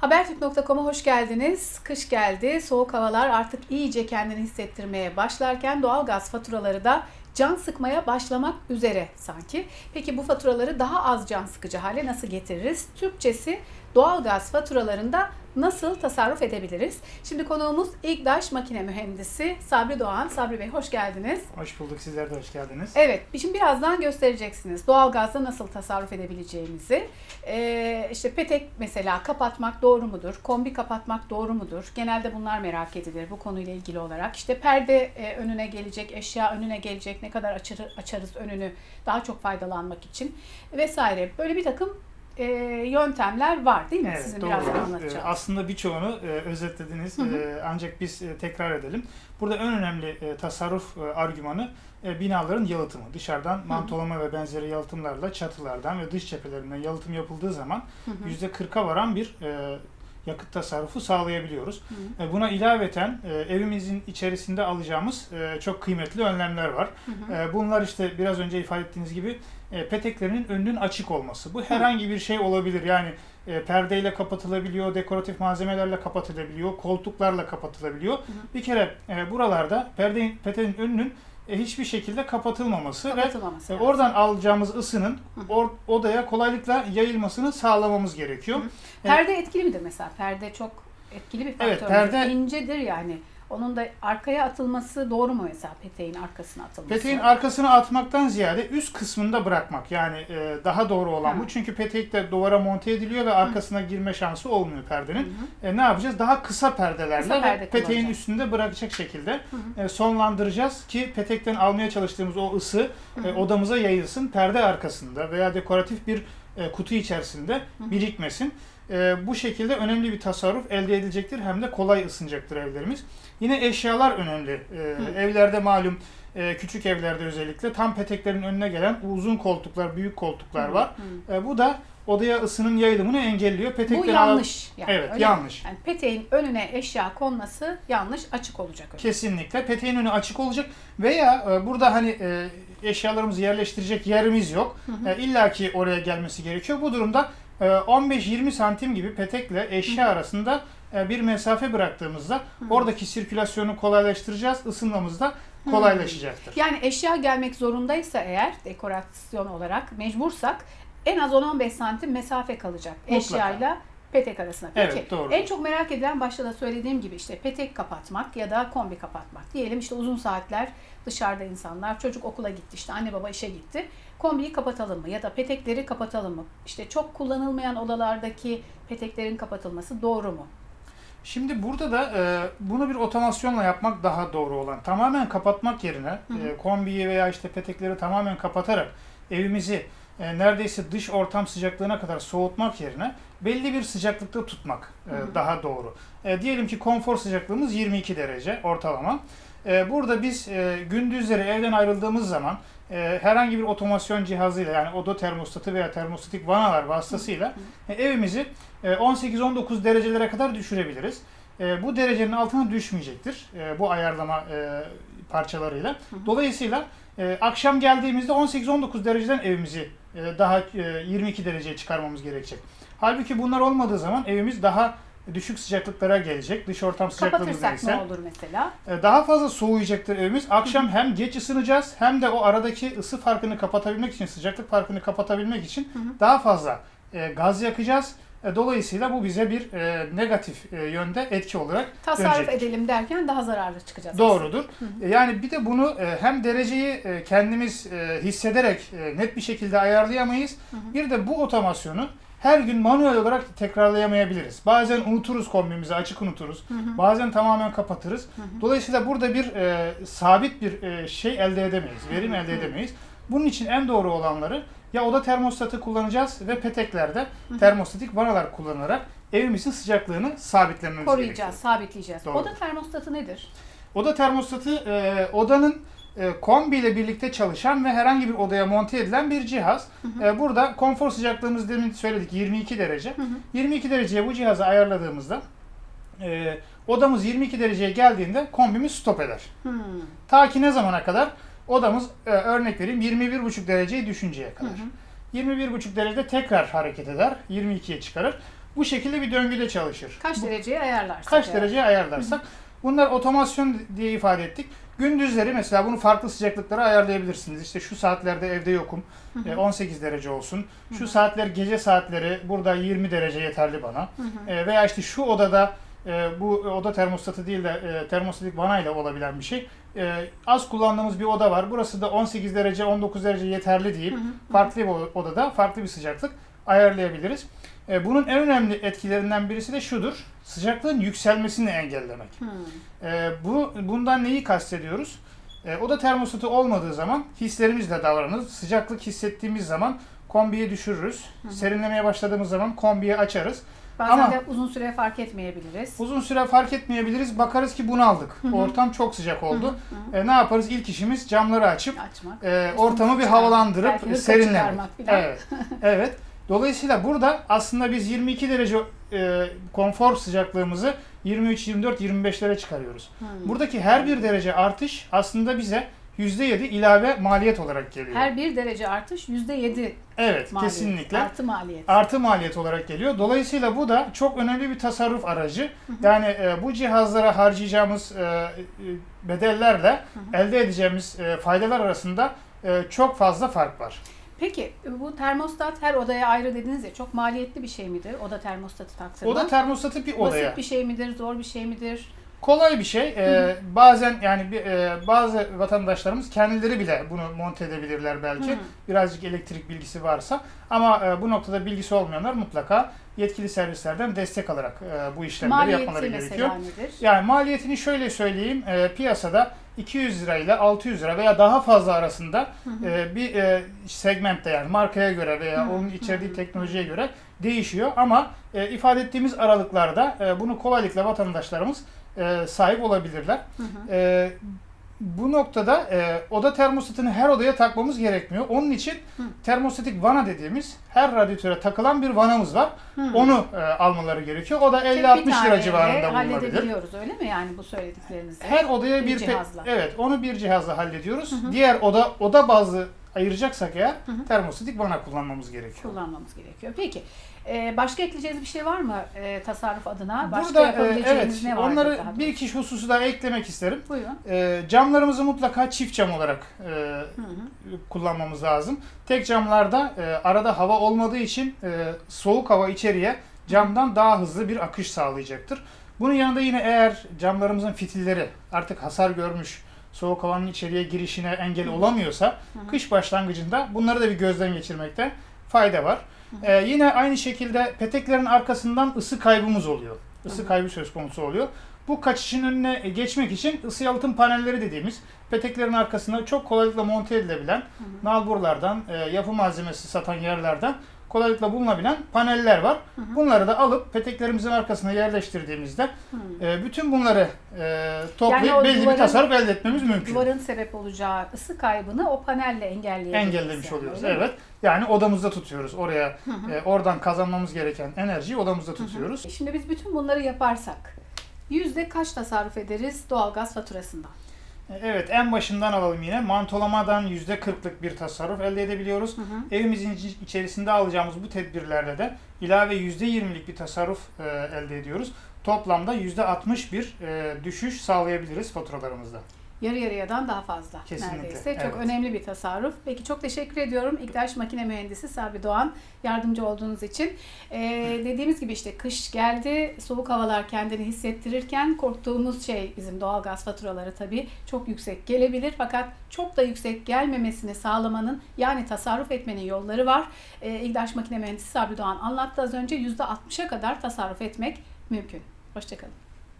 Habertürk.com'a hoş geldiniz. Kış geldi, soğuk havalar artık iyice kendini hissettirmeye başlarken doğalgaz faturaları da can sıkmaya başlamak üzere sanki. Peki bu faturaları daha az can sıkıcı hale nasıl getiririz? Türkçesi doğalgaz faturalarında nasıl tasarruf edebiliriz? Şimdi konuğumuz İGDAŞ makine mühendisi Sabri Doğan. Sabri Bey hoş geldiniz. Hoş bulduk. Sizler de hoş geldiniz. Evet, şimdi birazdan göstereceksiniz doğalgazda nasıl tasarruf edebileceğimizi. Ee, işte petek mesela kapatmak doğru mudur? Kombi kapatmak doğru mudur? Genelde bunlar merak edilir bu konuyla ilgili olarak. İşte perde e, önüne gelecek, eşya önüne gelecek, ne kadar açarı, açarız önünü daha çok faydalanmak için vesaire. Böyle bir takım e, yöntemler var değil mi? Evet, Sizin doğru. birazdan Ee, anlatacağınız. Aslında birçoğunu e, özetlediniz. Hı hı. Ee, ancak biz e, tekrar edelim. Burada en önemli e, tasarruf e, argümanı e, binaların yalıtımı. Dışarıdan mantolama ve benzeri yalıtımlarla çatılardan ve dış cephelerinden yalıtım yapıldığı zaman Hı hı. %40'a varan bir e, yakıt tasarrufu sağlayabiliyoruz. Hı E, Buna ilaveten e, evimizin içerisinde alacağımız e, çok kıymetli önlemler var. Hı hı. Bunlar işte biraz önce ifade ettiğiniz gibi peteklerinin önünün açık olması. Bu herhangi bir şey olabilir. Yani perdeyle kapatılabiliyor, dekoratif malzemelerle kapatılabiliyor, koltuklarla kapatılabiliyor. Bir kere buralarda perdenin, peteğin önünün e, hiçbir şekilde kapatılmaması ve Kapatılmaması e, lazım. oradan alacağımız ısının or- odaya kolaylıkla yayılmasını sağlamamız gerekiyor. Hı. Perde etkili midir mesela? Perde çok etkili bir faktör. Evet, perde- incedir yani. Onun da arkaya atılması doğru mu mesela peteğin arkasına atılması? Peteğin arkasına atmaktan ziyade üst kısmında bırakmak yani e, daha doğru olan Ha. bu. Çünkü petek de duvara monte ediliyor ve arkasına girme şansı olmuyor Hı perdenin. hı. E, ne yapacağız? Daha kısa perdelerle Kısa perde peteğin üstünde bırakacak şekilde Hı e, sonlandıracağız ki petekten almaya çalıştığımız o ısı Hı e, hı. odamıza yayılsın. Perde arkasında veya dekoratif bir e, kutu içerisinde hı. birikmesin. E, bu şekilde önemli bir tasarruf elde edilecektir hem de kolay ısınacaktır evlerimiz. Yine eşyalar önemli. E, Hı. evlerde malum e, küçük evlerde özellikle tam peteklerin önüne gelen uzun koltuklar, büyük koltuklar Hı, var. hı. E, bu da odaya ısının yayılımını engelliyor. Bu Petekleri al- yanlış. Yani, Evet, öyle mi? yanlış. Yani peteğin önüne eşya konması yanlış, açık olacak. öyle. Kesinlikle. Peteğin önü açık olacak veya e, burada hani e, eşyalarımızı yerleştirecek yerimiz yok. Hı hı. E, İlla ki oraya gelmesi gerekiyor. Bu durumda 15-20 santim gibi petekle eşya arasında e, bir mesafe bıraktığımızda oradaki sirkülasyonu kolaylaştıracağız. Isınmamız da kolaylaşacaktır. Yani eşya gelmek zorundaysa eğer dekorasyon olarak mecbursak en az 10-15 santim mesafe kalacak Mutlaka. eşyayla petek arasında. Peki Evet, doğru. en çok merak edilen başta da söylediğim gibi işte petek kapatmak ya da kombi kapatmak. Diyelim işte uzun saatler dışarıda insanlar çocuk okula gitti işte anne baba işe gitti. Kombiyi kapatalım mı ya da petekleri kapatalım mı? İşte çok kullanılmayan odalardaki peteklerin kapatılması doğru mu? Şimdi burada da e, bunu bir otomasyonla yapmak daha doğru olan. Tamamen kapatmak yerine hı. e, kombiyi veya işte petekleri tamamen kapatarak evimizi e, neredeyse dış ortam sıcaklığına kadar soğutmak yerine belli bir sıcaklıkta tutmak e, Hı hı. daha doğru. E, diyelim ki konfor sıcaklığımız 22 derece ortalama. E, burada biz e, gündüzleri evden ayrıldığımız zaman e, herhangi bir otomasyon cihazıyla yani oda termostatı veya termostatik vanalar vasıtasıyla e, evimizi e, 18-19 derecelere kadar düşürebiliriz. E, Bu derecenin altına düşmeyecektir e, bu ayarlama e, parçalarıyla. hı. Dolayısıyla e, akşam geldiğimizde 18-19 dereceden evimizi daha e, 22 dereceye çıkarmamız gerekecek. Halbuki bunlar olmadığı zaman evimiz daha düşük sıcaklıklara gelecek. Dış ortam sıcaklığımız Kapatırsak neyse. ne olur mesela? E, Daha fazla soğuyacaktır evimiz. Akşam hem geç ısınacağız hem de o aradaki ısı farkını kapatabilmek için, sıcaklık farkını kapatabilmek için daha fazla e, gaz yakacağız. E, Dolayısıyla bu bize bir e, negatif e, yönde etki olarak Tasarruf dönecektir. edelim derken daha zararlı çıkacağız. Doğrudur. Hı E, Yani bir de bunu e, hem dereceyi e, kendimiz e, hissederek e, net bir şekilde ayarlayamayız. Hı hı. Bir de bu otomasyonu her gün manuel olarak tekrarlayamayabiliriz. Bazen unuturuz kombimizi, açık unuturuz. Hı hı. Bazen tamamen kapatırız. Hı hı. Dolayısıyla burada bir e, sabit bir e, şey elde edemeyiz, verim elde edemeyiz. Bunun için en doğru olanları ya oda termostatı kullanacağız ve peteklerde hı. termostatik vanalar kullanarak evimizin sıcaklığını sabitlememiz Koruyacağız, gerekiyor. sabitleyeceğiz. Doğru. Oda termostatı nedir? Oda termostatı e, odanın e, kombi ile birlikte çalışan ve herhangi bir odaya monte edilen bir cihaz. E, burada konfor sıcaklığımız demin söyledik 22 derece. Hı hı. 22 dereceye bu cihazı ayarladığımızda e, odamız 22 dereceye geldiğinde kombimiz stop eder. Hmm. Ta ki ne zamana kadar? Odamız e, örnek vereyim 21,5 dereceyi düşünceye kadar. Hı hı. 21,5 derecede tekrar hareket eder. 22'ye çıkarır. Bu şekilde bir döngüde çalışır. Kaç Bu- dereceye ayarlarsak. kaç eğer. dereceye ayarlarsak. Bunlar otomasyon diye ifade ettik. Gündüzleri mesela bunu farklı sıcaklıklara ayarlayabilirsiniz. İşte şu saatlerde evde yokum. Hı hı. e, 18 derece olsun. Hı Şu hı. saatler gece saatleri burada 20 derece yeterli bana. Hı hı. E, veya işte şu odada e, bu oda termostatı değil de e, termostatik vana ile olabilen bir şey. E, az kullandığımız bir oda var. Burası da 18 derece 19 derece yeterli deyip Hı hı. Farklı bir odada farklı bir sıcaklık ayarlayabiliriz. E, bunun en önemli etkilerinden birisi de şudur. Sıcaklığın yükselmesini engellemek. Hı. E, bu bundan neyi kastediyoruz? E, oda termostatı olmadığı zaman hislerimizle davranırız. Sıcaklık hissettiğimiz zaman kombiyi düşürürüz. Hı. Serinlemeye başladığımız zaman kombiyi açarız. Bazen Ama- de uzun süre fark etmeyebiliriz. Uzun süre fark etmeyebiliriz. Bakarız ki bunaldık. Hı hı. Ortam çok sıcak oldu. E, ne yaparız? İlk işimiz camları açıp Açmak. e, ortamı bir havalandırıp belki hırka serinlemek. çıkarmak filan. Evet. evet. Dolayısıyla burada aslında biz 22 derece e, konfor sıcaklığımızı 23, 24, 25'lere çıkarıyoruz. Buradaki her bir derece artış aslında bize %7 ilave maliyet olarak geliyor. Her bir derece artış yüzde yedi evet, maliyet. kesinlikle. Artı maliyet. Artı maliyet olarak geliyor. Dolayısıyla bu da çok önemli bir tasarruf aracı. Yani e, bu cihazlara harcayacağımız e, e, bedellerle hı. elde edeceğimiz e, faydalar arasında e, çok fazla fark var. Peki bu termostat her odaya ayrı dediniz ya çok maliyetli bir şey midir? Oda termostatı taktırmak. O da termostatı bir odaya. Basit bir şey midir? Zor bir şey midir? Kolay bir şey. Ee, bazen yani bir, e, bazı vatandaşlarımız kendileri bile bunu monte edebilirler belki. Hı. Birazcık elektrik bilgisi varsa. Ama e, bu noktada bilgisi olmayanlar mutlaka yetkili servislerden destek alarak e, bu işlemleri yapmaları Maliyeti gerekiyor. mesela nedir? Yani maliyetini şöyle söyleyeyim. e, piyasada 200 lira ile 600 lira veya daha fazla arasında e, bir e, segmentte yani markaya göre veya Hı, onun içerdiği teknolojiye göre değişiyor. Ama e, ifade ettiğimiz aralıklarda e, bunu kolaylıkla vatandaşlarımız e, sahip olabilirler. Hı hı. E, bu noktada e, oda termostatını her odaya takmamız gerekmiyor. Onun için Hı. termostatik vana dediğimiz her radyatöre takılan bir vanamız var. Hı. Onu e, almaları gerekiyor. O da Tek bir 50-60 lira civarında bulunabilir. halledebiliyoruz öyle mi yani bu söylediklerinizi? Her odaya Bir bir, cihazla. evet onu bir cihazla hallediyoruz. Hı hı. Diğer oda oda bazlı ayıracaksak eğer Hı hı. termostatik vana kullanmamız gerekiyor. kullanmamız gerekiyor. Peki e, başka ekleyeceğiniz bir şey var mı e, tasarruf adına? Başka Burada e, yapabileceğiniz evet ne vardır onları bir iki hususu daha eklemek isterim. Buyurun. E, camlarımızı mutlaka çift cam olarak e, Hı hı. kullanmamız lazım. Tek camlarda e, arada hava olmadığı için e, soğuk hava içeriye camdan daha hızlı bir akış sağlayacaktır. Bunun yanında yine eğer camlarımızın fitilleri artık hasar görmüş, soğuk havanın içeriye girişine engel olamıyorsa kış başlangıcında bunları da bir gözden geçirmekte fayda var. Ee, yine aynı şekilde peteklerin arkasından ısı kaybımız oluyor. Isı kaybı söz konusu oluyor. Bu kaçışın önüne geçmek için ısı yalıtım panelleri dediğimiz peteklerin arkasına çok kolaylıkla monte edilebilen nalburlardan, e, yapı malzemesi satan yerlerden kolaylıkla bulunabilen paneller var. Hı hı. Bunları da alıp peteklerimizin arkasına yerleştirdiğimizde Hı. e, bütün bunları e, toplayıp Yani belli duvarın- bir tasarruf elde etmemiz mümkün. Duvarın sebep olacağı ısı kaybını o panelle engelleyebiliriz. engellemiş yani, oluyoruz. Evet. Yani odamızda tutuyoruz. Oraya Hı hı. e, oradan kazanmamız gereken enerjiyi odamızda tutuyoruz. Şimdi biz bütün bunları yaparsak yüzde kaç tasarruf ederiz doğalgaz faturasından? Evet, en başından alalım yine. Mantolamadan %40'lık bir tasarruf elde edebiliyoruz. Hı hı. Evimizin iç- içerisinde alacağımız bu tedbirlerle de ilave %20'lik bir tasarruf e, elde ediyoruz. Toplamda %60 bir e, düşüş sağlayabiliriz faturalarımızda. Yarı yarıyadan daha fazla Kesinlikle, neredeyse. Çok evet. önemli bir tasarruf. Peki çok teşekkür ediyorum. İktaş Makine Mühendisi Sabi Doğan yardımcı olduğunuz için. Ee, dediğimiz gibi işte kış geldi. Soğuk havalar kendini hissettirirken korktuğumuz şey bizim doğalgaz faturaları tabii çok yüksek gelebilir. Fakat çok da yüksek gelmemesini sağlamanın yani tasarruf etmenin yolları var. Ee, İktaş Makine Mühendisi Sabi Doğan anlattı az önce %60'a kadar tasarruf etmek mümkün. Hoşçakalın.